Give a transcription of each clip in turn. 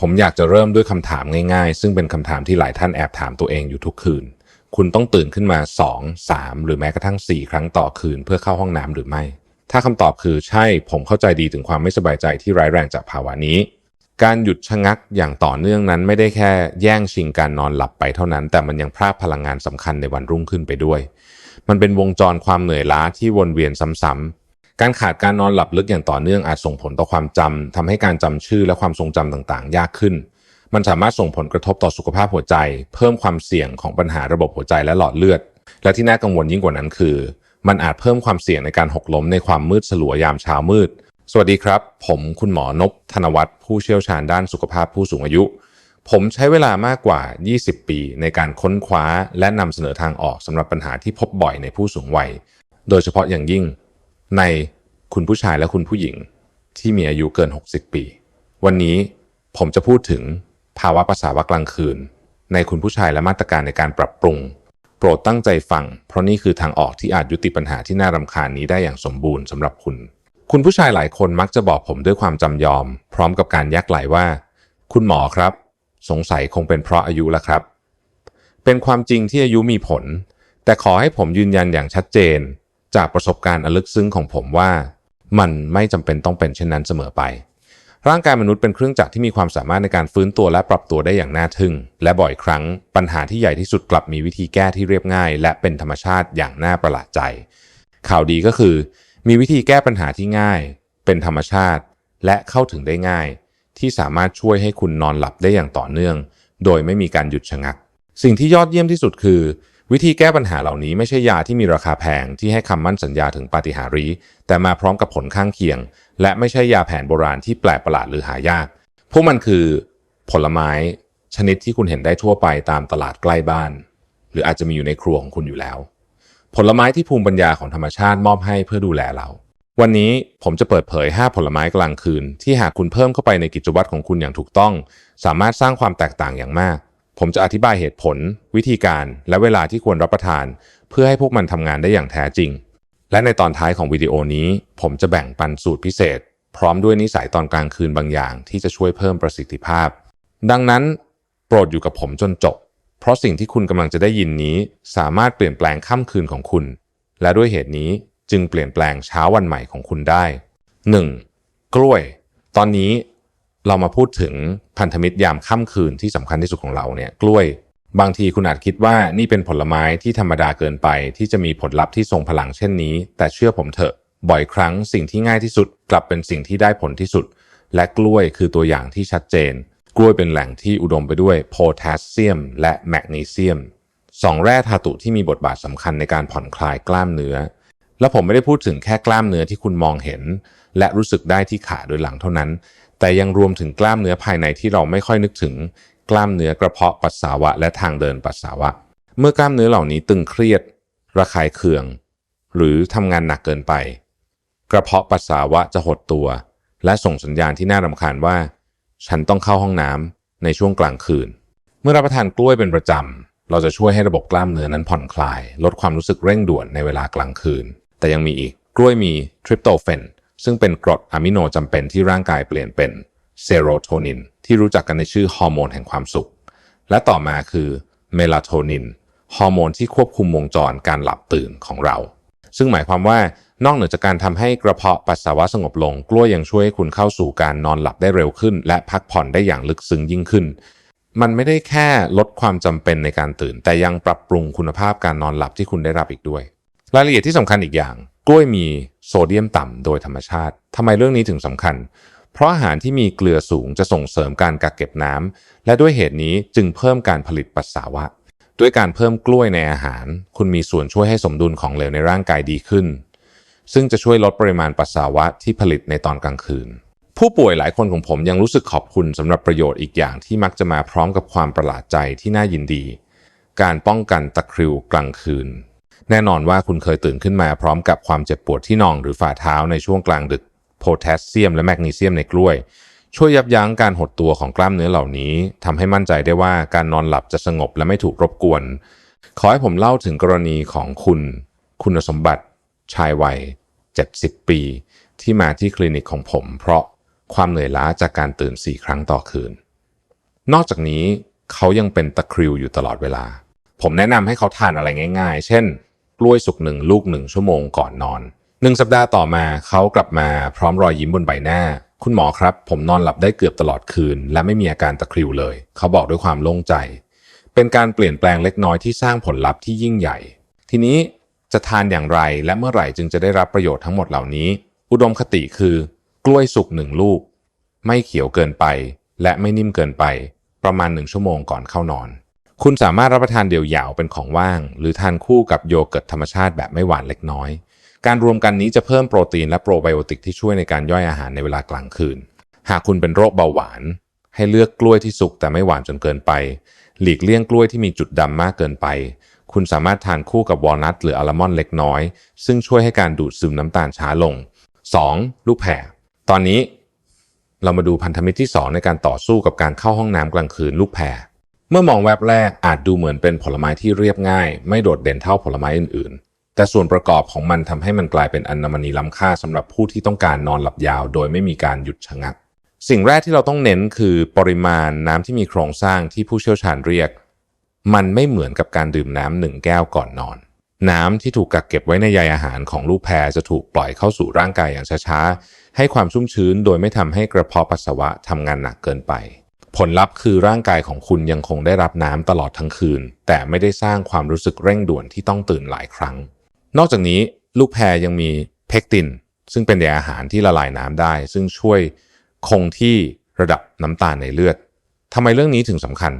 ผมอยากจะเริ่มด้วยคำถามง่ายๆ ซึ่งเป็นคำถามที่หลายท่านแอบถามตัวเองอยู่ทุกคืน คุณต้องตื่นขึ้นมา 2 3 หรือแม้กระทั่ง 4 ครั้งต่อคืนเพื่อเข้าห้องน้ำหรือไม่ ถ้าคำตอบคือใช่ผมเข้าใจดีถึงความไม่สบายใจที่ร้ายแรงจากภาวะนี้ การหยุดชะงักอย่างต่อเนื่องนั้นไม่ได้แค่แย่งชิงการนอนหลับไปเท่านั้น แต่มันยังพรากพลังงานสำคัญในวันรุ่งขึ้นไปด้วย มันเป็นวงจรความเหนื่อยล้าที่วนเวียนซ้ำๆ การขาดการนอนหลับลึกอย่างต่อเนื่องอาจส่งผลต่อความจำทำให้การจำชื่อและความทรงจำต่างๆ ยากขึ้น มันสามารถส่งผลกระทบต่อสุขภาพหัวใจ เพิ่มความเสี่ยงของปัญหาระบบหัวใจและหลอดเลือด และที่น่ากังวลยิ่งกว่านั้นคือ มันอาจเพิ่มความเสี่ยงในการหกล้มในความมืดสลัวยามเช้ามืด สวัสดีครับ ผมคุณหมอนพธนวัฒน์ผู้เชี่ยวชาญด้านสุขภาพผู้สูงอายุ ผมใช้เวลามากกว่า 20 ปี ในการค้นคว้า และนำเสนอทางออกสำหรับปัญหาที่พบบ่อยในผู้สูงวัย โดยเฉพาะอย่างยิ่ง ในคุณผู้ชายและคุณผู้หญิงที่มีอายุเกิน 60 ปี วันนี้ผมจะพูดถึงภาวะปัสสาวะกลางคืน ในคุณผู้ชายและมาตรการในการปรับปรุง โปรดตั้งใจฟัง เพราะนี่คือทางออกที่อาจยุติปัญหาที่น่ารำคาญนี้ได้อย่างสมบูรณ์สำหรับคุณ คุณผู้ชายหลายคนมักจะบอกผมด้วยความจำยอม พร้อมกับการยักไหลว่า คุณหมอครับ สงสัยคงเป็นเพราะอายุแล้วครับ เป็นความจริงที่อายุมีผล แต่ขอให้ผมยืนยันอย่างชัดเจน จากประสบการณ์อันลึกซึ้งของผมว่า มันไม่จำเป็นต้องเป็นเช่นนั้นเสมอไป ร่างกายมนุษย์เป็นเครื่องจักรที่มีความสามารถในการฟื้นตัวและปรับตัวได้อย่างน่าทึ่ง และบ่อยครั้ง ปัญหาที่ใหญ่ที่สุดกลับมีวิธีแก้ที่เรียบง่าย และเป็นธรรมชาติอย่างน่าประหลาดใจ ข่าวดีก็คือ มีวิธีแก้ปัญหาที่ง่าย เป็นธรรมชาติ และเข้าถึงได้ง่าย ที่สามารถช่วยให้คุณนอนหลับได้อย่างต่อเนื่อง โดยไม่มีการหยุดชะงัก สิ่งที่ยอดเยี่ยมที่สุดคือ วิธีแก้ปัญหาเหล่านี้ไม่ใช่ยาที่มีราคาแพงที่ให้คำมั่นสัญญาถึงปาฏิหาริย์แต่มาพร้อมกับผลข้างเคียง และไม่ใช่ยาแผนโบราณที่แปลกประหลาดหรือหายาก พวกมันคือ ผลไม้ชนิดที่คุณเห็นได้ทั่วไปตามตลาดใกล้บ้าน หรืออาจจะมีอยู่ในครัวของคุณอยู่แล้ว ผลไม้ที่ภูมิปัญญาของธรรมชาติมอบให้เพื่อดูแลเรา วันนี้ผมจะเปิดเผย 5 ผลไม้กลางคืน ที่หากคุณเพิ่มเข้าไปในกิจวัตรของคุณอย่างถูกต้อง สามารถสร้างความแตกต่างอย่างมาก ผมจะอธิบายเหตุผล วิธีการ และเวลาที่ควรรับประทาน เพื่อให้พวกมันทำงานได้อย่างแท้จริง และในตอนท้ายของวิดีโอนี้ ผมจะแบ่งปันสูตรพิเศษ พร้อมด้วยนิสัยตอนกลางคืนบางอย่าง ที่จะช่วยเพิ่มประสิทธิภาพ ดังนั้น โปรดอยู่กับผมจนจบ เพราะสิ่งที่คุณกำลังจะได้ยินนี้ สามารถเปลี่ยนแปลงค่ำคืนของคุณ และด้วยเหตุนี้จึงเปลี่ยนแปลงเช้าวันใหม่ของคุณได้ 1. กล้วย ตอนนี้ เรามาพูดถึงพันธมิตรยามค่ำคืนที่สำคัญที่สุดของเราเนี่ยกล้วย บางทีคุณอาจคิดว่านี่เป็นผลไม้ที่ธรรมดาเกินไป ที่จะมีผลลัพธ์ที่ทรงพลังเช่นนี้ แต่เชื่อผมเถอะ บ่อยครั้งสิ่งที่ง่ายที่สุด กลับเป็นสิ่งที่ได้ผลที่สุด และกล้วยคือตัวอย่างที่ชัดเจน กล้วยเป็นแหล่งที่อุดมไปด้วยโพแทสเซียม และแมกนีเซียมสองแร่ธาตุที่มีบทบาทสำคัญในการผ่อนคลายกล้ามเนื้อ และผมไม่ได้พูดถึงแค่กล้ามเนื้อที่คุณมองเห็น และรู้สึกได้ที่ขาโดยหลังเท่านั้น แต่ยังรวมถึงกล้ามเนื้อภายในที่เราไม่ค่อยนึกถึง กล้ามเนื้อกระเพาะปัสสาวะ และทางเดินปัสสาวะ เมื่อกล้ามเนื้อเหล่านี้ตึงเครียด ระคายเคือง หรือทำงานหนักเกินไป กระเพาะปัสสาวะจะหดตัว และส่งสัญญาณที่น่ารำคาญว่า ฉันต้องเข้าห้องน้ำในช่วงกลางคืน เมื่อรับประทานกล้วยเป็นประจำเราจะช่วยให้ระบบกล้ามเนื้อนั้นผ่อนคลาย ลดความรู้สึกเร่งด่วนในเวลากลางคืน แต่ยังมีอีกกล้วยมีทริปโตเฟน ซึ่งเป็นกรดอะมิโนจำเป็นที่ร่างกายเปลี่ยนเป็นเซโรโทนินที่รู้จักกันในชื่อฮอร์โมนแห่งความสุข และต่อมาคือเมลาโทนินฮอร์โมนที่ควบคุมวงจรการหลับตื่นของเรา ซึ่งหมายความว่านอกเหนือจากการทำให้กระเพาะปัสสาวะสงบลง กล้วยยังช่วยให้คุณเข้าสู่การนอนหลับได้เร็วขึ้น และพักผ่อนได้อย่างลึกซึ้งยิ่งขึ้น มันไม่ได้แค่ลดความจำเป็นในการตื่น แต่ยังปรับปรุงคุณภาพการนอนหลับที่คุณได้รับอีกด้วย รายละเอียดที่สำคัญอีกอย่าง กล้วยมีโซเดียมต่ำโดยธรรมชาติทำไมเรื่องนี้ถึงสำคัญ เพราะอาหารที่มีเกลือสูงจะส่งเสริมการกักเก็บน้ำและด้วยเหตุนี้จึงเพิ่มการผลิตปัสสาวะ ด้วยการเพิ่มกล้วยในอาหาร คุณมีส่วนช่วยให้สมดุลของเหลวในร่างกายดีขึ้น ซึ่งจะช่วยลดปริมาณปัสสาวะที่ผลิตในตอนกลางคืน ผู้ป่วยหลายคนของผมยังรู้สึกขอบคุณสำหรับประโยชน์อีกอย่างที่มักจะมาพร้อมกับความประหลาดใจที่น่ายินดี การป้องกันตะคริวกลางคืน แน่นอนว่าคุณเคยตื่นขึ้นมาพร้อมกับความเจ็บปวดที่น่องหรือฝ่าเท้าในช่วงกลางดึกโพแทสเซียมและแมกนีเซียมในกล้วย ช่วยยับยั้งการหดตัวของกล้ามเนื้อเหล่านี้ทำให้มั่นใจได้ว่าการนอนหลับจะสงบและไม่ถูกรบกวน ขอให้ผมเล่าถึงกรณีของคุณ คุณสมบัติ ชายวัย 70 ปี ที่มาที่คลินิกของผม เพราะความเหนื่อยล้าจากการตื่น 4 ครั้งต่อคืน นอกจากนี้เขายังเป็นตะคริวอยู่ตลอดเวลา ผมแนะนำให้เขาทานอะไรง่าย ๆ เช่น กล้วยสุกหนึ่งลูกหนึ่งชั่วโมงก่อนนอนหนึ่งสัปดาห์ต่อมาเขากลับมาพร้อมรอยยิ้มบนใบหน้า คุณหมอครับ ผมนอนหลับได้เกือบตลอดคืน และไม่มีอาการตะคริวเลย เขาบอกด้วยความโล่งใจ เป็นการเปลี่ยนแปลงเล็กน้อยที่สร้างผลลัพธ์ที่ยิ่งใหญ่ ทีนี้จะทานอย่างไรและเมื่อไหร่จึงจะได้รับประโยชน์ทั้งหมดเหล่านี้ อุดมคติคือ กล้วยสุกหนึ่งลูก ไม่เขียวเกินไป และไม่นิ่มเกินไป ประมาณหนึ่งชั่วโมงก่อนเข้านอน คุณสามารถรับประทานเดี่ยวๆเป็นของว่าง หรือทานคู่กับโยเกิร์ตธรรมชาติแบบไม่หวานเล็กน้อย การรวมกันนี้จะเพิ่มโปรตีนและโปรไบโอติกที่ช่วยในการย่อยอาหารในเวลากลางคืน หากคุณเป็นโรคเบาหวาน ให้เลือกกล้วยที่สุกแต่ไม่หวานจนเกินไป หลีกเลี่ยงกล้วยที่มีจุดดำมากเกินไป คุณสามารถทานคู่กับวอลนัทหรืออัลมอนด์เล็กน้อย ซึ่งช่วยให้การดูดซึมน้ำตาลช้าลง 2. ลูกแพรตอนนี้เรามาดูพันธมิตรที่ 2 ในการต่อสู้กับการเข้าห้องน้ำกลางคืนลูกแพร เมื่อมองแวบแรกอาจดูเหมือนเป็นผลไม้ที่เรียบง่าย ไม่โดดเด่นเท่าผลไม้อื่นๆ แต่ส่วนประกอบของมันทำให้มันกลายเป็นอัญมณีล้ำค่าสำหรับผู้ที่ต้องการนอนหลับยาว โดยไม่มีการหยุดชะงัก สิ่งแรกที่เราต้องเน้นคือปริมาณน้ำที่มีโครงสร้างที่ผู้เชี่ยวชาญเรียก มันไม่เหมือนกับการดื่มน้ำหนึ่งแก้วก่อนนอน น้ำที่ถูกกักเก็บไว้ในใยอาหารของลูกแพรจะถูกปล่อยเข้าสู่ร่างกายอย่างช้าๆให้ความชุ่มชื้นโดยไม่ทำให้กระเพาะปัสสาวะทำงานหนักเกินไป ผลลัพธ์คือร่างกายของคุณยังคงได้รับน้ำตลอดทั้งคืน แต่ไม่ได้สร้างความรู้สึกเร่งด่วนที่ต้องตื่นหลายครั้ง นอกจากนี้ลูกแพรยังมีเพกติน ซึ่งเป็นใยอาหารที่ละลายน้ำได้ ซึ่งช่วยคงที่ระดับน้ำตาลในเลือดทำไมเรื่องนี้ถึงสำคัญ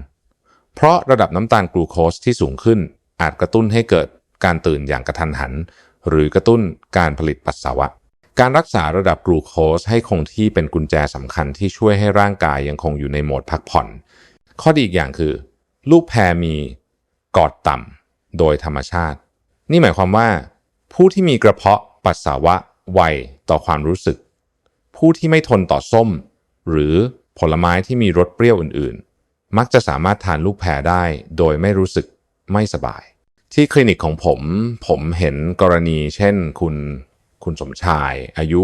เพราะระดับน้ำตาลกลูโคสที่สูงขึ้น อาจกระตุ้นให้เกิดการตื่นอย่างกระทันหัน หรือกระตุ้นการผลิตปัสสาวะ การรักษาระดับกลูโคสให้คงที่เป็นกุญแจสำคัญที่ช่วยให้ร่างกายยังคงอยู่ในโหมดพักผ่อน ข้อดีอีกอย่างคือ ลูกแพรมีกอดต่ำโดยธรรมชาติ นี่หมายความว่า ผู้ที่มีกระเพาะปัสสาวะไวต่อความรู้สึก ผู้ที่ไม่ทนต่อส้ม หรือผลไม้ที่มีรสเปรี้ยวอื่นๆ มักจะสามารถทานลูกแพรได้โดยไม่รู้สึกไม่สบาย ที่คลินิกของผม ผมเห็นกรณีเช่นคุณ คุณสมชาย อายุ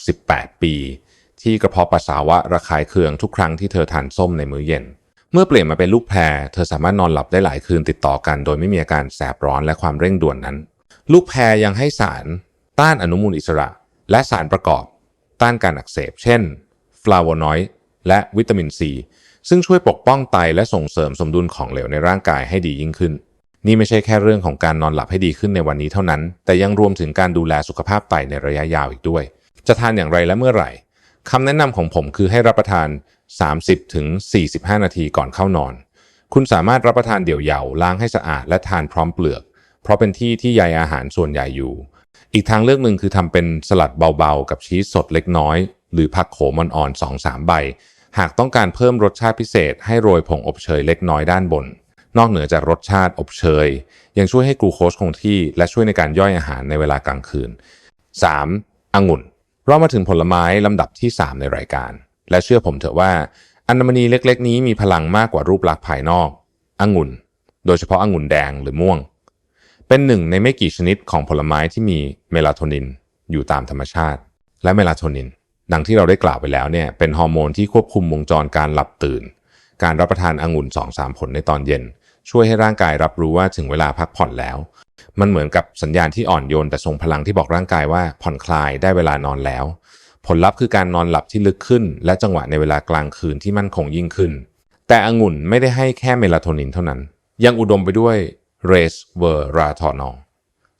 68 ปี ที่กระเพาะปัสสาวะระคายเคืองทุกครั้งที่เธอทานส้มในมื้อเย็น เมื่อเปลี่ยนมาเป็นลูกแพร เธอสามารถนอนหลับได้หลายคืนติดต่อกัน โดยไม่มีอาการแสบร้อนและความเร่งด่วนนั้น ลูกแพรยังให้สารต้านอนุมูลอิสระ และสารประกอบ ต้านการอักเสบ เช่นฟลาโวนอยด์และวิตามินซีซึ่งช่วยปกป้องไตและส่งเสริมสมดุลของเหลวในร่างกายให้ดียิ่งขึ้น นี่ไม่ใช่แค่เรื่องของการนอนหลับให้ดีขึ้นในวันนี้เท่านั้น แต่ยังรวมถึงการดูแลสุขภาพไตในระยะยาวอีกด้วย จะทานอย่างไรและเมื่อไหร่คำแนะนำของผมคือให้รับประทาน 30-45ถึงนาทีก่อนเข้านอน คุณสามารถรับประทานเดี่ยวๆล้างให้สะอาดและทานพร้อมเปลือก เพราะเป็นที่ที่ใยอาหารส่วนใหญ่อยู่ อีกทางเลือกหนึ่งคือทำเป็นสลัดเบาๆ กับชีสสดเล็กน้อย หรือผักโขมอ่อนๆ2-3ใบ หากต้องการเพิ่มรสชาติพิเศษ ให้โรยผงอบเชยเล็กน้อยด้านบน นอกเหนือจากรสชาติอบเชย ยังช่วยให้กลูโคสคงที่และช่วยในการย่อยอาหารในเวลากลางคืน 3. องุ่น เรามาถึงผลไม้ลำดับที่ 3 ในรายการ และเชื่อผมเถอะว่าอัญมณีเล็ก ๆ นี้มีพลังมากกว่ารูปลักษณ์ภายนอกองุ่น โดยเฉพาะองุ่นแดงหรือม่วง เป็นหนึ่งในไม่กี่ชนิดของผลไม้ที่มีเมลาโทนิน อยู่ตามธรรมชาติ และเมลาโทนิน ดังที่เราได้กล่าวไปแล้วเนี่ยเป็นฮอร์โมนที่ควบคุมวงจรการหลับตื่น การรับประทานองุ่น2-3ผลในตอนเย็น ช่วยให้ร่างกายรับรู้ว่าถึงเวลาพักผ่อนแล้ว มันเหมือนกับสัญญาณที่อ่อนโยนแต่ทรงพลังที่บอกร่างกายว่าผ่อนคลายได้เวลานอนแล้ว ผลลัพธ์คือการนอนหลับที่ลึกขึ้น และจังหวะในเวลากลางคืนที่มั่นคงยิ่งขึ้น แต่องุ่นไม่ได้ให้แค่เมลาโทนินเท่านั้น ยังอุดมไปด้วยเรสเวอร์ราทอนอล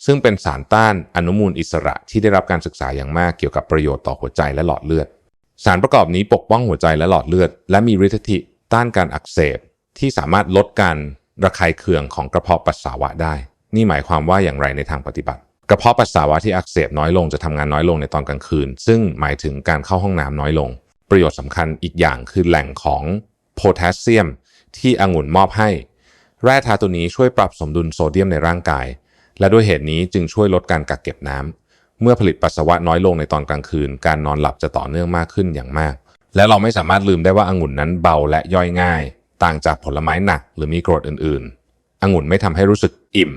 ซึ่งเป็นสารต้านอนุมูลอิสระที่ได้รับการศึกษาอย่างมากเกี่ยวกับประโยชน์ต่อหัวใจและหลอดเลือด สารประกอบนี้ปกป้องหัวใจและหลอดเลือด และมีฤทธิต้านการอักเสบที่สามารถลดการ ระคายเคืองของกระเพาะปัสสาวะได้ นี่หมายความว่าอย่างไรในทางปฏิบัติ กระเพาะปัสสาวะที่อักเสบน้อยลงจะทำงานน้อยลงในตอนกลางคืน ซึ่งหมายถึงการเข้าห้องน้ำน้อยลง ประโยชน์สำคัญอีกอย่างคือแหล่งของโพแทสเซียม ที่องุ่นมอบให้ แร่ธาตุนี้ช่วยปรับสมดุลโซเดียมในร่างกาย และด้วยเหตุนี้จึงช่วยลดการกักเก็บน้ำเมื่อผลิตปัสสาวะน้อยลงในตอนกลางคืน การนอนหลับจะต่อเนื่องมากขึ้นอย่างมาก และเราไม่สามารถลืมได้ว่าองุ่นนั้นเบาและย่อยง่าย ต่างจากผลไม้หนักหรือมีกรดอื่นๆ องุ่นไม่ทำให้รู้สึกอิ่ม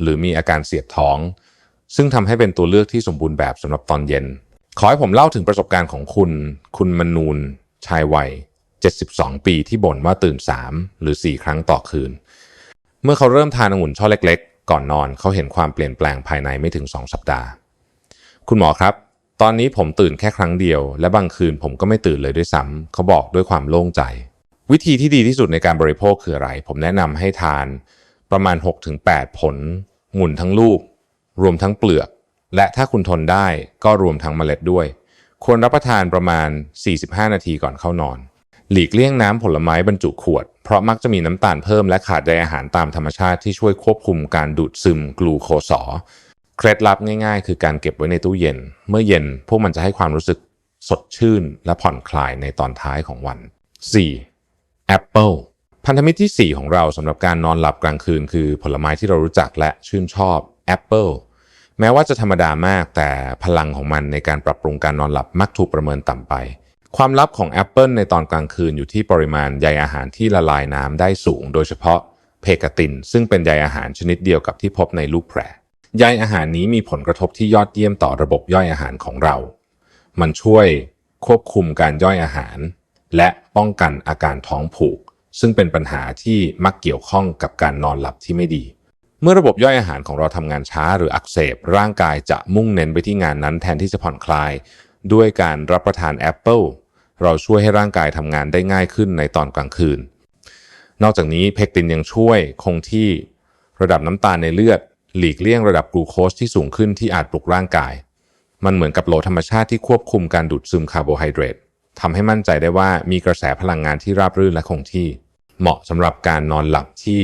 หรือมีอาการเสียดท้อง ซึ่งทำให้เป็นตัวเลือกที่สมบูรณ์แบบสำหรับตอนเย็น ขอให้ผมเล่าถึงประสบการณ์ของคุณ คุณมนูนชายวัย 72 ปีที่บ่นว่าตื่น 3 หรือ 4 ครั้งต่อคืน เมื่อเขาเริ่มทานองุ่นช่อเล็ก ๆ ก่อนนอนเขาเห็นความเปลี่ยนแปลงภายในไม่ถึง 2 สัปดาห์ คุณหมอครับตอนนี้ผมตื่นแค่ครั้งเดียว และบางคืนผมก็ไม่ตื่นเลยด้วยซ้ำเขาบอกด้วยความโล่งใจ วิธีที่ดีที่สุดในการบริโภคคืออะไร ผมแนะนำให้ทานประมาณ 6-8 ผลงุ่นทั้งลูก รวมทั้งเปลือก และถ้าคุณทนได้ก็รวมทั้งเมล็ดด้วย ควรรับประทานประมาณ 45 นาทีก่อนเข้านอน หลีกเลี่ยงน้ำผลไม้บรรจุขวด เพราะมักจะมีน้ำตาลเพิ่มและขาดใยอาหารตามธรรมชาติที่ช่วยควบคุมการดูดซึมกลูโคสอเคล็ดลับง่ายๆ คือการเก็บไว้ในตู้เย็น เมื่อเย็นพวกมันจะให้ความรู้สึกสดชื่นและผ่อนคลายในตอนท้ายของวัน 4. แอปเปิลพันธมิตรที่ 4 ของเราสำหรับการนอนหลับกลางคืน คือผลไม้ที่เรารู้จักและชื่นชอบแอปเปิลแม้ว่าจะธรรมดามากแต่พลังของมันในการปรับปรุงการนอนหลับมักถูกประเมินต่ำไป ความลับของแอปเปิลในตอนกลางคืนอยู่ที่ปริมาณใยอาหารที่ละลายน้ำได้สูง โดยเฉพาะเพกาติน ซึ่งเป็นใยอาหารชนิดเดียวกับที่พบในลูกแพรใยอาหารนี้มีผลกระทบที่ยอดเยี่ยมต่อระบบย่อยอาหารของเรา มันช่วยควบคุมการย่อยอาหาร และป้องกันอาการท้องผูก ซึ่งเป็นปัญหาที่มักเกี่ยวข้องกับการนอนหลับที่ไม่ดี เมื่อระบบย่อยอาหารของเราทำงานช้าหรืออักเสบ ร่างกายจะมุ่งเน้นไปที่งานนั้นแทนที่จะผ่อนคลาย ด้วยการรับประทานแอปเปิลเราช่วยให้ร่างกายทำงานได้ง่ายขึ้นในตอนกลางคืน นอกจากนี้เพกตินยังช่วยคงที่ระดับน้ำตาลในเลือด หลีกเลี่ยงระดับกลูโคสที่สูงขึ้นที่อาจปลุกร่างกาย มันเหมือนกับโหลธรรมชาติที่ควบคุมการดูดซึมคาร์โบไฮเดรต ทำให้มั่นใจได้ว่ามีกระแสพลังงานที่ราบรื่นและคงที่ เหมาะสำหรับการนอนหลับที่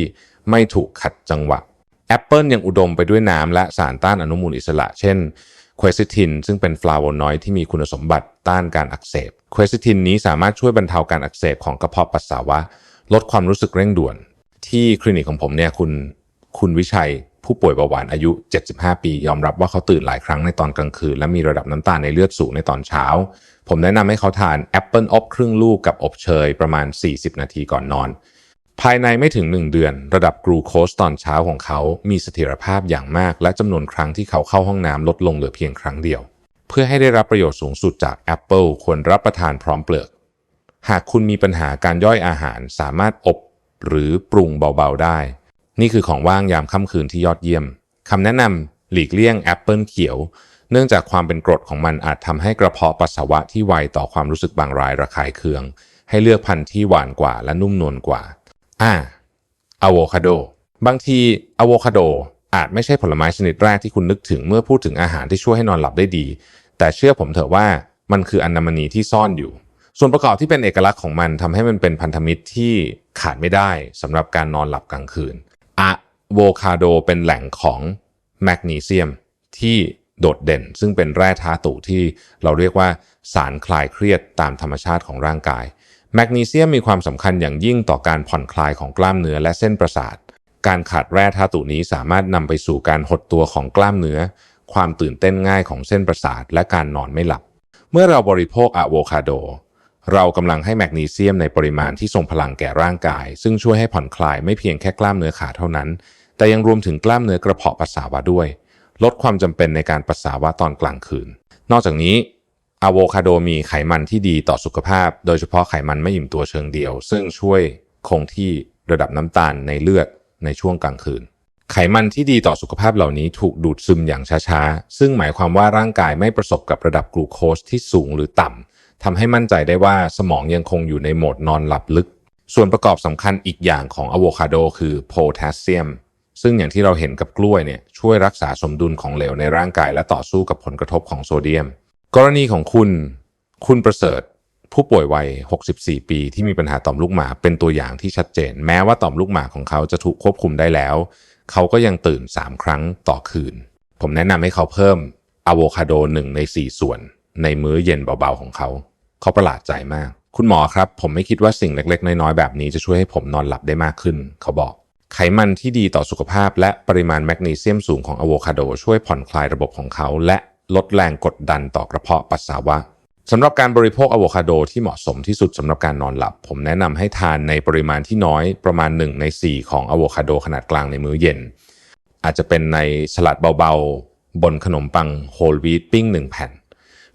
ไม่ถูกขัดจังหวะแอปเปิลยังอุดมไปด้วยน้ำและสารต้านอนุมูลอิสระ เช่นควซิทินซึ่งเป็นฟลาโวนอยด์ที่มีคุณสมบัติต้านการอักเสบควซิทินนี้สามารถช่วยบรรเทาการอักเสบของกระเพาะปัสสาวะ ลดความรู้สึกเร่งด่วน ที่คลินิกของผมเนี่ยคุณคุณวิชัย ผู้ป่วยเบาหวานอายุ 75 ปี ยอมรับว่าเขาตื่นหลายครั้งในตอนกลางคืน และมีระดับน้ำตาลในเลือดสูงในตอนเช้า ผมแนะนำให้เขาทานแอปเปิลอบครึ่งลูกกับอบเชยประมาณ 40 นาทีก่อนนอน ภายในไม่ถึง 1 เดือน ระดับกลูโคสตอนเช้าของเขา มีเสถียรภาพอย่างมาก และจำนวนครั้งที่เขาเข้าห้องน้ำลดลงเหลือเพียงครั้งเดียว เพื่อให้ได้รับประโยชน์สูงสุดจากแอปเปิลควรรับประทานพร้อมเปลือก หากคุณมีปัญหาการย่อยอาหารสามารถอบหรือปรุงเบาๆได้ นี่คือของว่างยามค่ำคืนที่ยอดเยี่ยมคำแนะนำหลีกเลี่ยงแอปเปิลเขียว เนื่องจากความเป็นกรดของมันอาจทำให้กระเพาะปัสสาวะที่ไวต่อความรู้สึกบางรายระคายเคือง ให้เลือกพันธุ์ที่หวานกว่าและนุ่มนวลกว่า อ่าอะโวคาโด บางทีอะโวคาโดอาจไม่ใช่ผลไม้ชนิดแรกที่คุณนึกถึงเมื่อพูดถึงอาหารที่ช่วยให้นอนหลับได้ดี แต่เชื่อผมเถอะว่ามันคืออัญมณีที่ซ่อนอยู่ ส่วนประกอบที่เป็นเอกลักษณ์ของมันทำให้มันเป็นพันธมิตรที่ขาดไม่ได้สำหรับการนอนหลับกลางคืน อะโวคาโดเป็นแหล่งของแมกนีเซียมที่โดดเด่น ซึ่งเป็นแร่ธาตุที่เราเรียกว่าสารคลายเครียดตามธรรมชาติของร่างกาย แมกนีเซียมมีความสำคัญอย่างยิ่งต่อการผ่อนคลายของกล้ามเนื้อและเส้นประสาท การขาดแร่ธาตุนี้สามารถนำไปสู่การหดตัวของกล้ามเนื้อ ความตื่นเต้นง่ายของเส้นประสาท และการนอนไม่หลับ เมื่อเราบริโภคอะโวคาโด เรากำลังให้แมกนีเซียมในปริมาณที่ทรงพลังแก่ร่างกาย ซึ่งช่วยให้ผ่อนคลายไม่เพียงแค่กล้ามเนื้อขาเท่านั้น แต่ยังรวมถึงกล้ามเนื้อกระเพาะปัสสาวะด้วย ลดความจำเป็นในการปัสสาวะตอนกลางคืน นอกจากนี้อะโวคาโดมีไขมันที่ดีต่อสุขภาพ โดยเฉพาะไขมันไม่อิ่มตัวเชิงเดียว ซึ่งช่วยคงที่ระดับน้ำตาลในเลือดในช่วงกลางคืน ไขมันที่ดีต่อสุขภาพเหล่านี้ถูกดูดซึมอย่างช้าๆ ซึ่งหมายความว่าร่างกายไม่ประสบกับระดับกลูโคสที่สูงหรือต่ำ ทำให้มั่นใจได้ว่าสมองยังคงอยู่ในโหมดนอนหลับลึก ส่วนประกอบสำคัญอีกอย่างของอะโวคาโดคือโพแทสเซียม ซึ่งอย่างที่เราเห็นกับกล้วยเนี่ยช่วยรักษาสมดุลของเหลวในร่างกาย และต่อสู้กับผลกระทบของโซเดียม กรณีของคุณ คุณประเสริฐ ผู้ป่วยวัย 64 ปีที่มีปัญหาต่อมลูกหมากเป็นตัวอย่างที่ชัดเจน แม้ว่าต่อมลูกหมากของเขาจะถูกควบคุมได้แล้ว เขาก็ยังตื่น 3 ครั้งต่อคืน ผมแนะนำให้เขาเพิ่มอะโวคาโดหนึ่งใน 4 ส่วน ในมื้อเย็นเบาๆของเขา เขาประหลาดใจมาก คุณหมอครับ ผมไม่คิดว่าสิ่งเล็ก ๆ น้อยๆแบบนี้จะช่วยให้ผมนอนหลับได้มากขึ้น เขาบอก ไขมันที่ดีต่อสุขภาพ และปริมาณแมกนีเซียมสูงของอะโวคาโดช่วยผ่อนคลายระบบของเขา และลดแรงกดดันต่อกระเพาะปัสสาวะสำหรับการบริโภคอะโวคาโดที่เหมาะสมที่สุดสำหรับการนอนหลับ ผมแนะนำให้ทานในปริมาณที่น้อยประมาณ 1 ใน 4 ของอะโวคาโดขนาดกลางในมื้อเย็น อาจจะเป็นในสลัดเบาๆ บนขนมปังโฮลวีตปิ้ง 1 แผ่น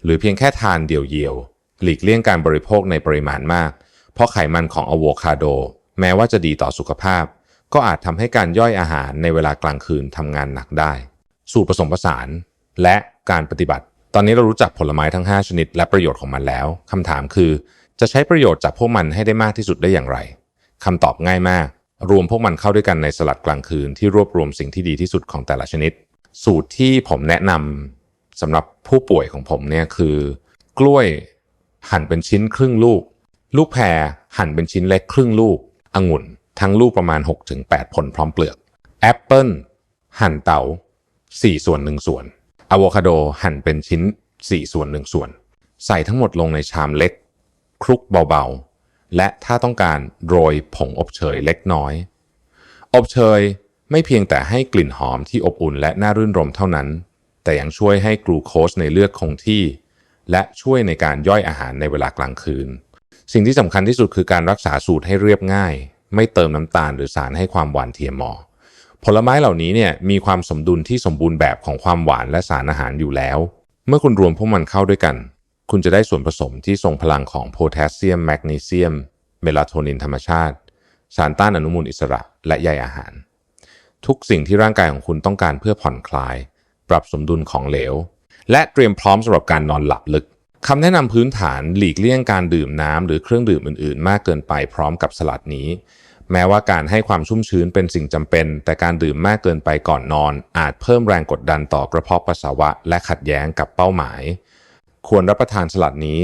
หรือเพียงแค่ทานเดี่ยวๆ หลีกเลี่ยงการบริโภคในปริมาณมาก เพราะไขมันของอะโวคาโด แม้ว่าจะดีต่อสุขภาพ ก็อาจทำให้การย่อยอาหารในเวลากลางคืนทำงานหนักได้ สูตรผสมผสาน และการปฏิบัติ ตอนนี้เรารู้จักผลไม้ทั้ง 5 ชนิด และประโยชน์ของมันแล้วคำถามคือ จะใช้ประโยชน์จากพวกมันให้ได้มากที่สุดได้อย่างไรคำตอบง่ายมาก รวมพวกมันเข้าด้วยกันในสลัดกลางคืนที่รวบรวมสิ่งที่ดีที่สุดของแต่ละชนิด สูตรที่ผมแนะนำ สำหรับผู้ป่วยของผมเนี่ยคือกล้วยหั่นเป็นชิ้นครึ่งลูก ลูกแพรหั่นเป็นชิ้นเล็กครึ่งลูกองุ่น ทั้งลูกประมาณ 6-8 ผลพร้อมเปลือกแอปเปิลหั่นเต๋า4ส่วน1ส่วนอะโวคาโดหั่นเป็นชิ้น 4 ส่วน1ส่วน ใส่ทั้งหมดลงในชามเล็ก คลุกเบาๆ และถ้าต้องการโรยผงอบเชยเล็กน้อย อบเชยไม่เพียงแต่ให้กลิ่นหอมที่อบอุ่นและน่ารื่นรมเท่านั้น แต่ยังช่วยให้กลูโคสในเลือดคงที่ และช่วยในการย่อยอาหารในเวลากลางคืน สิ่งที่สำคัญที่สุดคือการรักษาสูตรให้เรียบง่าย ไม่เติมน้ำตาลหรือสารให้ความหวานเทียมหมอผลไม้เหล่านี้เนี่ยมีความสมดุลที่สมบูรณ์แบบของความหวานและสารอาหารอยู่แล้ว เมื่อคุณรวมพวกมันเข้าด้วยกัน คุณจะได้ส่วนผสมที่ทรงพลังของโพแทสเซียมแมกนีเซียม เมลาโทนินธรรมชาติ สารต้านอนุมูลอิสระ และใยอาหาร ทุกสิ่งที่ร่างกายของคุณต้องการเพื่อผ่อนคลาย ปรับสมดุลของเหลว และเตรียมพร้อมสำหรับการนอนหลับลึกคำแนะนำพื้นฐานหลีกเลี่ยงการดื่มน้ำหรือเครื่องดื่มอื่นๆ มากเกินไปพร้อมกับสลัดนี้ แม้ว่าการให้ความชุ่มชื้นเป็นสิ่งจำเป็น แต่การดื่มมากเกินไปก่อนนอน อาจเพิ่มแรงกดดันต่อกระเพาะปัสสาวะ และขัดแย้งกับเป้าหมาย ควรรับประทานสลัดนี้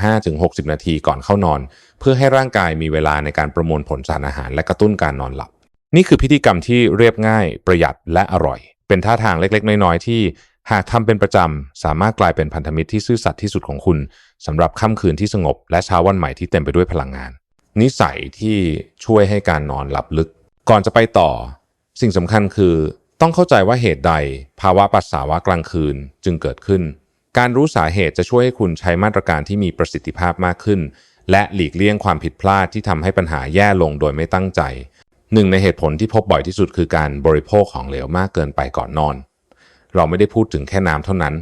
45-60 นาทีก่อนเข้านอน เพื่อให้ร่างกายมีเวลาในการประมวลผลสารอาหาร และกระตุ้นการนอนหลับ นี่คือพิธีกรรมที่เรียบง่าย ประหยัดและอร่อย เป็นท่าทางเล็ก ๆ น้อยๆที่หากทำเป็นประจำ สามารถกลายเป็นพันธมิตรที่ซื่อสัตย์ที่สุดของคุณสำหรับค่ำคืนที่สงบ และเช้าวันใหม่ที่เต็มไปด้วยพลังงาน นิสัยที่ช่วยให้การนอนหลับลึก ก่อนจะไปต่อ สิ่งสำคัญคือต้องเข้าใจว่าเหตุใด ภาวะปัสสาวะกลางคืนจึงเกิดขึ้น การรู้สาเหตุจะช่วยให้คุณใช้มาตรการที่มีประสิทธิภาพมากขึ้น และหลีกเลี่ยงความผิดพลาดที่ทำให้ปัญหาแย่ลงโดยไม่ตั้งใจ หนึ่งในเหตุผลที่พบบ่อยที่สุดคือการบริโภคของเหลวมากเกินไปก่อนนอน เราไม่ได้พูดถึงแค่น้ำเท่านั้น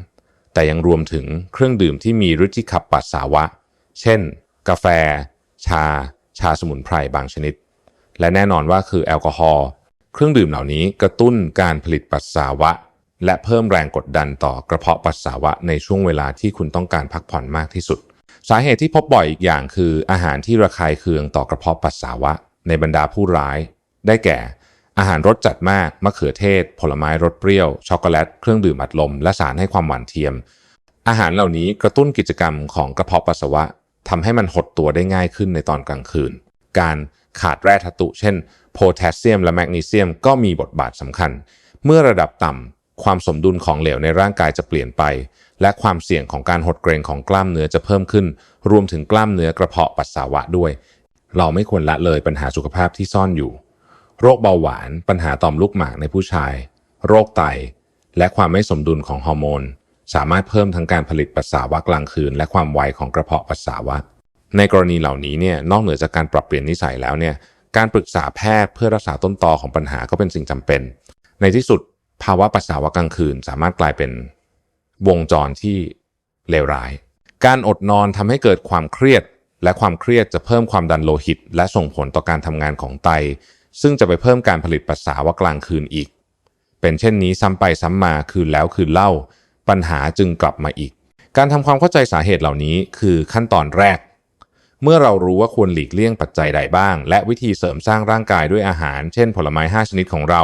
แต่ยังรวมถึงเครื่องดื่มที่มีฤทธิ์ขับปัสสาวะ เช่น กาแฟ ชา ชาสมุนไพรบางชนิด และแน่นอนว่าคือแอลกอฮอล์เครื่องดื่มเหล่านี้กระตุ้นการผลิตปัสสาวะ และเพิ่มแรงกดดันต่อกระเพาะปัสสาวะในช่วงเวลาที่คุณต้องการพักผ่อนมากที่สุด สาเหตุที่พบบ่อยอีกอย่างคืออาหารที่ระคายเคืองต่อกระเพาะปัสสาวะ ในบรรดาผู้ร้าย ได้แก่ อาหารรสจัดมาก มะเขือเทศ ผลไม้รสเปรี้ยว ช็อกโกแลต เครื่องดื่มอัดลม และสารให้ความหวานเทียม อาหารเหล่านี้กระตุ้นกิจกรรมของกระเพาะปัสสาวะทำให้มันหดตัวได้ง่ายขึ้นในตอนกลางคืน การขาดแร่ธัตตุเช่นโพแทสเซียมและแมกนีเซียมก็มีบทบาทสำคัญ เมื่อระดับต่ำความสมดุลของเหลวในร่างกายจะเปลี่ยนไป และความเสี่ยงของการหดเกรงของกล้ามเนื้อจะเพิ่มขึ้น รวมถึงกล้ามเนื้อกระเพาะปัสสาวะด้วย เราไม่ควรละเลยปัญหาสุขภาพที่ซ่อนอยู่ โรคเบาหวาน ปัญหาต่อมลูกหมากในผู้ชาย โรคไต และความไม่สมดุลของฮอร์โมน สามารถเพิ่มทั้งการผลิตปัสสาวะกลางคืน และความไวของกระเพาะปัสสาวะ ในกรณีเหล่านี้เนี่ยนอกเหนือจากการปรับเปลี่ยนนิสัยแล้วเนี่ยการปรึกษาแพทย์เพื่อรักษาต้นตอของปัญหาก็เป็นสิ่งจำเป็น ในที่สุดภาวะปัสสาวะกลางคืน สามารถกลายเป็นวงจรที่เลวร้าย การอดนอนทำให้เกิดความเครียด และความเครียดจะเพิ่มความดันโลหิต และส่งผลต่อการทำงานของไต ซึ่งจะไปเพิ่มการผลิตปัสสาวะกลางคืนอีก เป็นเช่นนี้ซ้ำไปซ้ำมาคืนแล้วคืนเล่า ปัญหาจึงกลับมาอีก การทำความเข้าใจสาเหตุเหล่านี้คือขั้นตอนแรก เมื่อเรารู้ว่าควรหลีกเลี่ยงปัจจัยใดบ้าง และวิธีเสริมสร้างร่างกายด้วยอาหาร เช่น ผลไม้ 5 ชนิดของเรา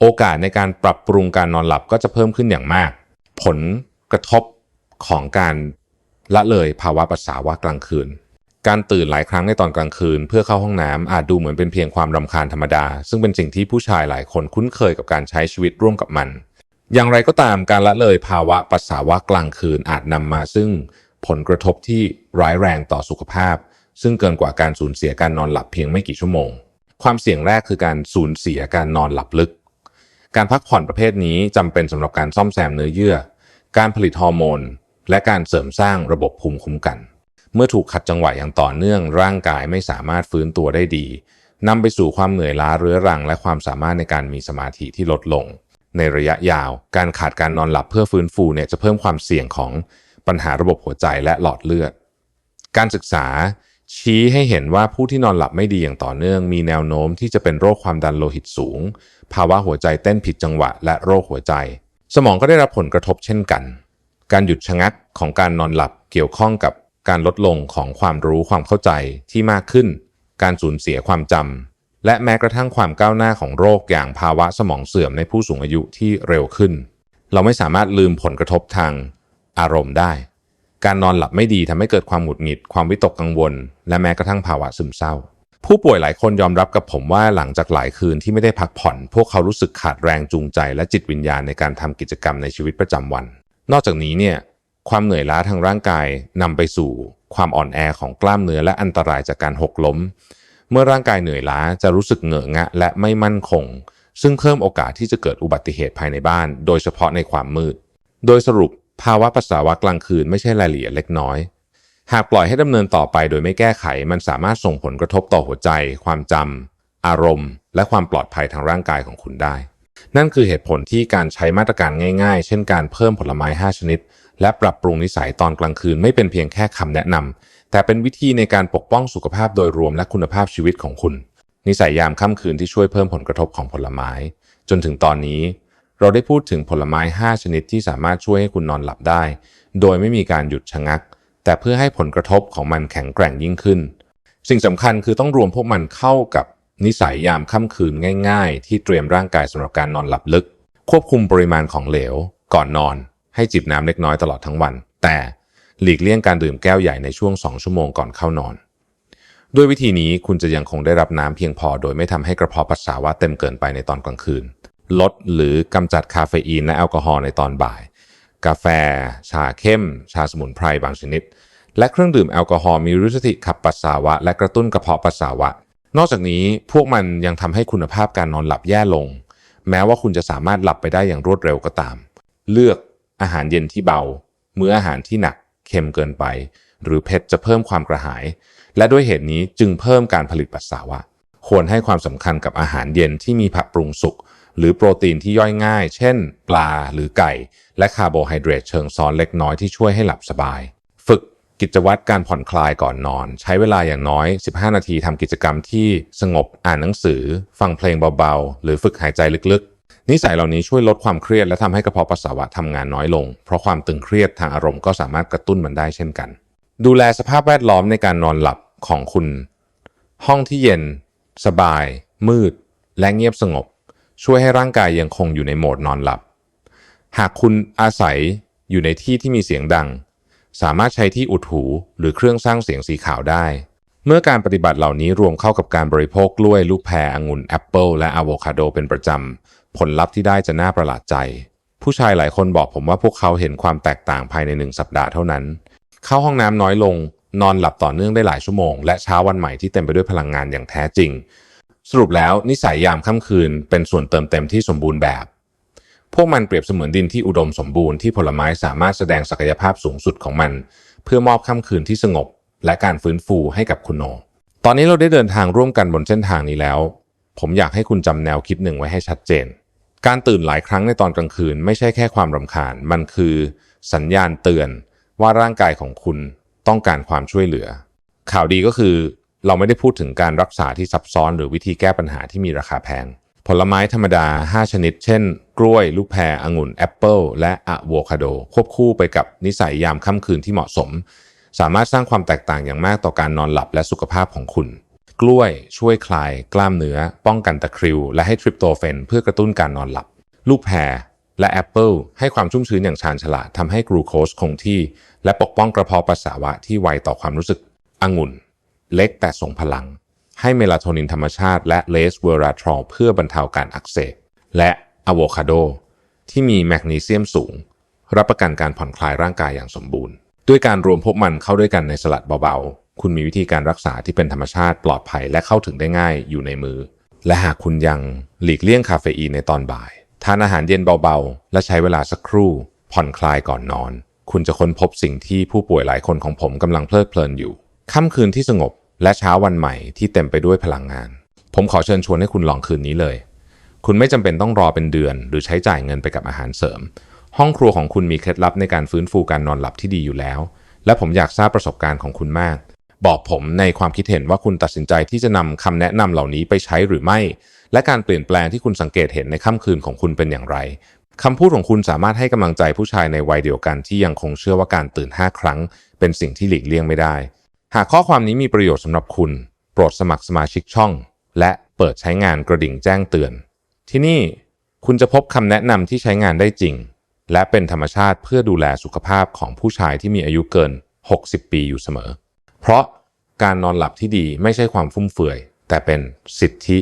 โอกาสในการปรับปรุงการนอนหลับก็จะเพิ่มขึ้นอย่างมาก ผลกระทบของการละเลยภาวะปัสสาวะกลางคืน การตื่นหลายครั้งในตอนกลางคืน เพื่อเข้าห้องน้ำอาจดูเหมือนเป็นเพียงความรำคาญธรรมดา ซึ่งเป็นสิ่งที่ผู้ชายหลายคนคุ้นเคยกับการใช้ชีวิตร่วมกับมัน อย่างไรก็ตามการละเลยภาวะปัสสาวะกลางคืนอาจนำมาซึ่งผลกระทบที่ร้ายแรงต่อสุขภาพ ซึ่งเกินกว่าการสูญเสียการนอนหลับเพียงไม่กี่ชั่วโมง ความเสี่ยงแรกคือการสูญเสียการนอนหลับลึก การพักผ่อนประเภทนี้จำเป็นสำหรับการซ่อมแซมเนื้อเยื่อ การผลิตฮอร์โมน และการเสริมสร้างระบบภูมิคุ้มกัน เมื่อถูกขัดจังหวะอย่างต่อเนื่อง ร่างกายไม่สามารถฟื้นตัวได้ดีนำไปสู่ความเหนื่อยล้าเรื้อรัง และความสามารถในการมีสมาธิที่ลดลง ในระยะยาว การขาดการนอนหลับเพื่อฟื้นฟูเนี่ยจะเพิ่มความเสี่ยงของปัญหาระบบหัวใจและหลอดเลือด การศึกษาชี้ให้เห็นว่าผู้ที่นอนหลับไม่ดีอย่างต่อเนื่อง มีแนวโน้มที่จะเป็นโรคความดันโลหิตสูง ภาวะหัวใจเต้นผิดจังหวะ และโรคหัวใจ สมองก็ได้รับผลกระทบเช่นกัน การหยุดชะงักของการนอนหลับเกี่ยวข้องกับ การลดลงของความรู้ความเข้าใจที่มากขึ้น การสูญเสียความจำ และแม้กระทั่งความก้าวหน้าของโรคอย่างภาวะสมองเสื่อมในผู้สูงอายุที่เร็วขึ้น เราไม่สามารถลืมผลกระทบทางอารมณ์ได้ การนอนหลับไม่ดีทำให้เกิดความหงุดหงิด ความวิตกกังวล และแม้กระทั่งภาวะซึมเศร้า ผู้ป่วยหลายคนยอมรับกับผมว่าหลังจากหลายคืนที่ไม่ได้พักผ่อน พวกเขารู้สึกขาดแรงจูงใจ และจิตวิญญาณในการทำกิจกรรมในชีวิตประจำวัน นอกจากนี้เนี่ย ความเหนื่อยล้าทางร่างกายนำไปสู่ความอ่อนแอของกล้ามเนื้อและอันตรายจากการหกล้ม เมื่อร่างกายเหนื่อยล้าจะรู้สึกเหงอะงะ และไม่มั่นคง ซึ่งเพิ่มโอกาสที่จะเกิดอุบัติเหตุภายในบ้าน โดยเฉพาะในความมืด โดยสรุปภาวะปัสสาวะกลางคืนไม่ใช่รายละเอียดเล็กน้อย หากปล่อยให้ดำเนินต่อไปโดยไม่แก้ไข มันสามารถส่งผลกระทบต่อหัวใจ ความจำอารมณ์ และความปลอดภัยทางร่างกายของคุณได้ นั่นคือเหตุผลที่การใช้มาตรการง่าย ๆ เช่นการเพิ่มผลไม้ 5 ชนิด และปรับปรุงนิสัยตอนกลางคืนไม่เป็นเพียงแค่คำแนะนำแต่เป็นวิธีในการปกป้องสุขภาพโดยรวมและคุณภาพชีวิตของคุณ นิสัยยามค่ำคืนที่ช่วยเพิ่มผลกระทบของผลไม้ จนถึงตอนนี้ เราได้พูดถึงผลไม้ 5 ชนิดที่สามารถช่วยให้คุณนอนหลับได้ โดยไม่มีการหยุดชะงัก แต่เพื่อให้ผลกระทบของมันแข็งแกร่งยิ่งขึ้น สิ่งสำคัญคือต้องรวมพวกมันเข้ากับนิสัยยามค่ำคืนง่าย ๆ ที่เตรียมร่างกายสำหรับการนอนหลับลึก ควบคุมปริมาณของเหลว ก่อนนอน ให้จิบน้ำเล็กน้อยตลอดทั้งวัน แต่หลีกเลี่ยงการดื่มแก้วใหญ่ในช่วง 2 ชั่วโมงก่อนเข้านอน ด้วยวิธีนี้คุณจะยังคงได้รับน้ำเพียงพอ โดยไม่ทำให้กระเพาะปัสสาวะเต็มเกินไปในตอนกลางคืน ลดหรือกำจัดคาเฟอีนและแอลกอฮอล์ในตอนบ่าย กาแฟ ชาเข้ม ชาสมุนไพรบางชนิด และเครื่องดื่มแอลกอฮอล์มีฤทธิ์ขับปัสสาวะ และกระตุ้นกระเพาะปัสสาวะ นอกจากนี้พวกมันยังทำให้คุณภาพการนอนหลับแย่ลง แม้ว่าคุณจะสามารถหลับไปได้อย่างรวดเร็วก็ตาม เลือก อาหารเย็นที่เบา มื้ออาหารที่หนักเค็มเกินไป หรือเผ็ดจะเพิ่มความกระหาย และด้วยเหตุนี้จึงเพิ่มการผลิตปัสสาวะ ควรให้ความสำคัญกับอาหารเย็นที่มีผักปรุงสุกหรือโปรตีนที่ย่อยง่าย เช่น ปลาหรือไก่ และคาร์โบไฮเดรตเชิงซ้อนเล็กน้อยที่ช่วยให้หลับสบาย ฝึกกิจวัตรการผ่อนคลายก่อนนอน ใช้เวลาอย่างน้อย 15 นาทีทำกิจกรรมที่สงบอ่านหนังสือ ฟังเพลงเบาๆ หรือฝึกหายใจลึกๆ นิสัยเหล่านี้ช่วยลดความเครียดและทำให้กระเพาะปัสสาวะทำงานน้อยลง เพราะความตึงเครียดทางอารมณ์ก็สามารถกระตุ้นมันได้เช่นกัน ดูแลสภาพแวดล้อมในการนอนหลับของคุณ ห้องที่เย็น สบาย มืด และเงียบสงบ ช่วยให้ร่างกายยังคงอยู่ในโหมดนอนหลับ หากคุณอาศัยอยู่ในที่ที่มีเสียงดัง สามารถใช้ที่อุดหูหรือเครื่องสร้างเสียงสีขาวได้ เมื่อการปฏิบัติเหล่านี้รวมเข้ากับการบริโภคกล้วย ลูกแพรองุ่นแอปเปิลและอะโวคาโดเป็นประจำ ผลลัพธ์ที่ได้จะน่าประหลาดใจ ผู้ชายหลายคนบอกผมว่าพวกเขาเห็นความแตกต่างภายในหนึ่งสัปดาห์เท่านั้น เข้าห้องน้ำน้อยลง นอนหลับต่อเนื่องได้หลายชั่วโมง และเช้าวันใหม่ที่เต็มไปด้วยพลังงานอย่างแท้จริง สรุปแล้วนิสัยยามค่ำคืน เป็นส่วนเติมเต็มที่สมบูรณ์แบบ พวกมันเปรียบเสมือนดินที่อุดมสมบูรณ์ที่ผลไม้สามารถแสดงศักยภาพสูงสุดของมัน เพื่อมอบค่ำคืนที่สงบ และการฟื้นฟูให้กับคุณโน ตอนนี้เราได้เดินทางร่วมกันบนเส้นทางนี้แล้ว ผมอยากให้คุณจำแนวคิดหนึ่งไว้ให้ชัดเจน การตื่นหลายครั้งในตอนกลางคืนไม่ใช่แค่ความรำคาญ มันคือสัญญาณเตือนว่าร่างกายของคุณต้องการความช่วยเหลือ ข่าวดีก็คือเราไม่ได้พูดถึงการรักษาที่ซับซ้อน หรือวิธีแก้ปัญหาที่มีราคาแพง ผลไม้ธรรมดา 5 ชนิด เช่น กล้วย ลูกแพรองุ่น แอปเปิลและอะโวคาโด ควบคู่ไปกับนิสัยยามค่ำคืนที่เหมาะสม สามารถสร้างความแตกต่างอย่างมากต่อการนอนหลับและสุขภาพของคุณ กล้วยช่วยคลายกล้ามเนื้อ ป้องกันตะคริว และให้ทริปโตเฟนเพื่อกระตุ้นการนอนหลับ ลูกแพรและแอปเปิลให้ความชุ่มชื้นอย่างชาญฉลาดทำให้กลูโคสคงที่ และปกป้องกระเพาะปัสสาวะที่ไวต่อความรู้สึกองุ่น เล็กแต่ทรงพลัง ให้เมลาโทนินธรรมชาติ และเลสเวอราทรอลเพื่อบรรเทาการอักเสบและอะโวคาโดที่มีแมกนีเซียมสูง รับประกันการผ่อนคลายร่างกายอย่างสมบูรณ์ ด้วยการรวมพวกมันเข้าด้วยกันในสลัดเบาๆ คุณมีวิธีการรักษาที่เป็นธรรมชาติปลอดภัยและเข้าถึงได้ง่ายอยู่ในมือ และหากคุณยังหลีกเลี่ยงคาเฟอีนในตอนบ่าย ทานอาหารเย็นเบาๆ และใช้เวลาสักครู่ ผ่อนคลายก่อนนอน คุณจะค้นพบสิ่งที่ผู้ป่วยหลายคนของผมกำลังเพลิดเพลินอยู่ ค่ำคืนที่สงบและเช้าวันใหม่ที่เต็มไปด้วยพลังงาน ผมขอเชิญชวนให้คุณลองคืนนี้เลย คุณไม่จำเป็นต้องรอเป็นเดือน หรือใช้จ่ายเงินไปกับอาหารเสริม ห้องครัวของคุณมีเคล็ดลับในการฟื้นฟูการนอนหลับที่ดีอยู่แล้ว และผมอยากทราบประสบการณ์ของคุณมาก บอกผมในความคิดเห็นว่าคุณตัดสินใจที่จะนำคำแนะนำเหล่านี้ไปใช้หรือไม่ และการเปลี่ยนแปลงที่คุณสังเกตเห็นในค่ำคืนของคุณเป็นอย่างไรคำพูดของคุณสามารถให้กำลังใจผู้ชายในวัยเดียวกันที่ยังคงเชื่อว่าการตื่น 5 ครั้ง เป็นสิ่งที่หลีกเลี่ยงไม่ได้ หากข้อความนี้มีประโยชน์สำหรับคุณ โปรดสมัครสมาชิกช่อง และเปิดใช้งานกระดิ่งแจ้งเตือน ที่นี่คุณจะพบคำแนะนำที่ใช้งานได้จริง และเป็นธรรมชาติเพื่อดูแลสุขภาพของผู้ชายที่มีอายุเกิน 60 ปีอยู่เสมอ เพราะการนอนหลับที่ดีไม่ใช่ความฟุ่มเฟือยแต่เป็นสิทธิ